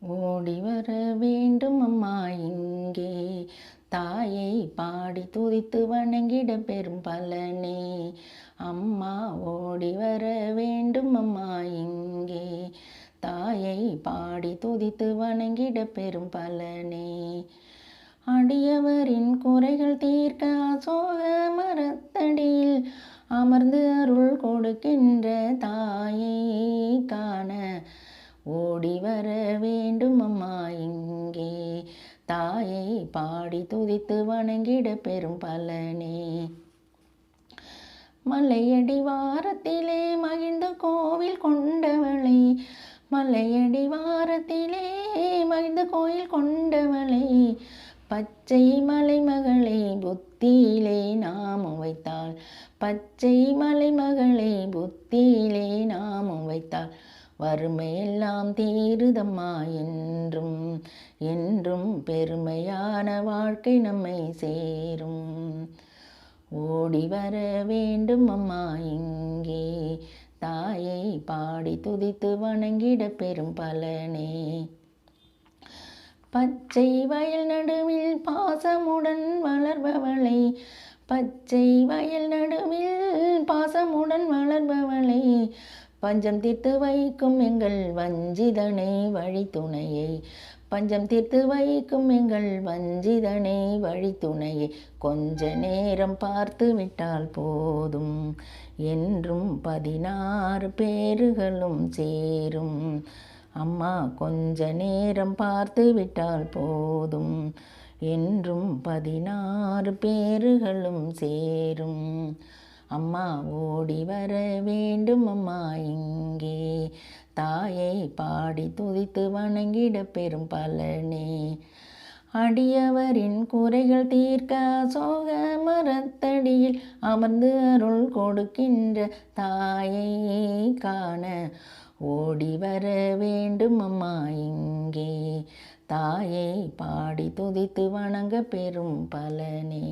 ஓடி வர வேண்டும் அம்மா இங்கே. தாயை பாடி துதித்து வணங்கிட பெரும் பலனே. அம்மா ஓடி வர வேண்டும் அம்மா இங்கே. தாயை பாடி துதித்து வணங்கிட பெரும் பலனே. அடியவரின் குறைகள் தீர்க்க அசோக மரத்தடியில் அமர்ந்து அருள் கொடுக்கின்ற தாய். தாயை பாடி துதித்து வணங்கிட பெரும் பலனே. மலையடி வாரத்திலே மகிழ்ந்த கோவில் கொண்டவளை. மலையடி வாரத்திலே மகிழ்ந்த கோயில் கொண்டவளை. பச்சை மலைமகளை புத்தியிலே நாம் வைத்தாள் பச்சை மலைமகளை புத்தியிலே நாம் வைத்தாள் வறுமையெல்லாம் தீருதம்மா என்றும் என்றும் பெருமையான வாழ்க்கை நம்மை சேரும். ஓடி வர வேண்டும் அம்மா இங்கே தாயை பாடி துதித்து வணங்கிட பெரும் பலனே. பச்சை வயல் நடுவில் பாசமுடன் வளர்பவளை பச்சை வயல் நடுவில் பாசமுடன் வளர்பவளை பஞ்சம் தீர்த்து வைக்கும் எங்கள் வஞ்சிதனை வழித்துணையை. பஞ்சம் தீர்த்து வைக்கும் எங்கள் வஞ்சிதனை வழித்துணையை. கொஞ்ச நேரம் பார்த்து விட்டால் போதும். என்றும் பதினாறு பேறுகளும் சேரும். அம்மா கொஞ்ச நேரம் பார்த்து விட்டால் போதும். என்றும் பதினாறு பேறுகளும் சேரும். அம்மா ஓடி வர வேண்டும் அம்மா இங்கே. தாயை பாடி துதித்து வணங்கிட பெரும் பலனே. அடியவரின் குறைகள் தீர்க்க சோக மரத்தடியில் அமர்ந்து அருள் கொடுக்கின்ற தாயை காண ஓடி வர வேண்டும் அம்மா இங்கே. தாயை பாடி துதித்து வணங்க பெரும் பலனே.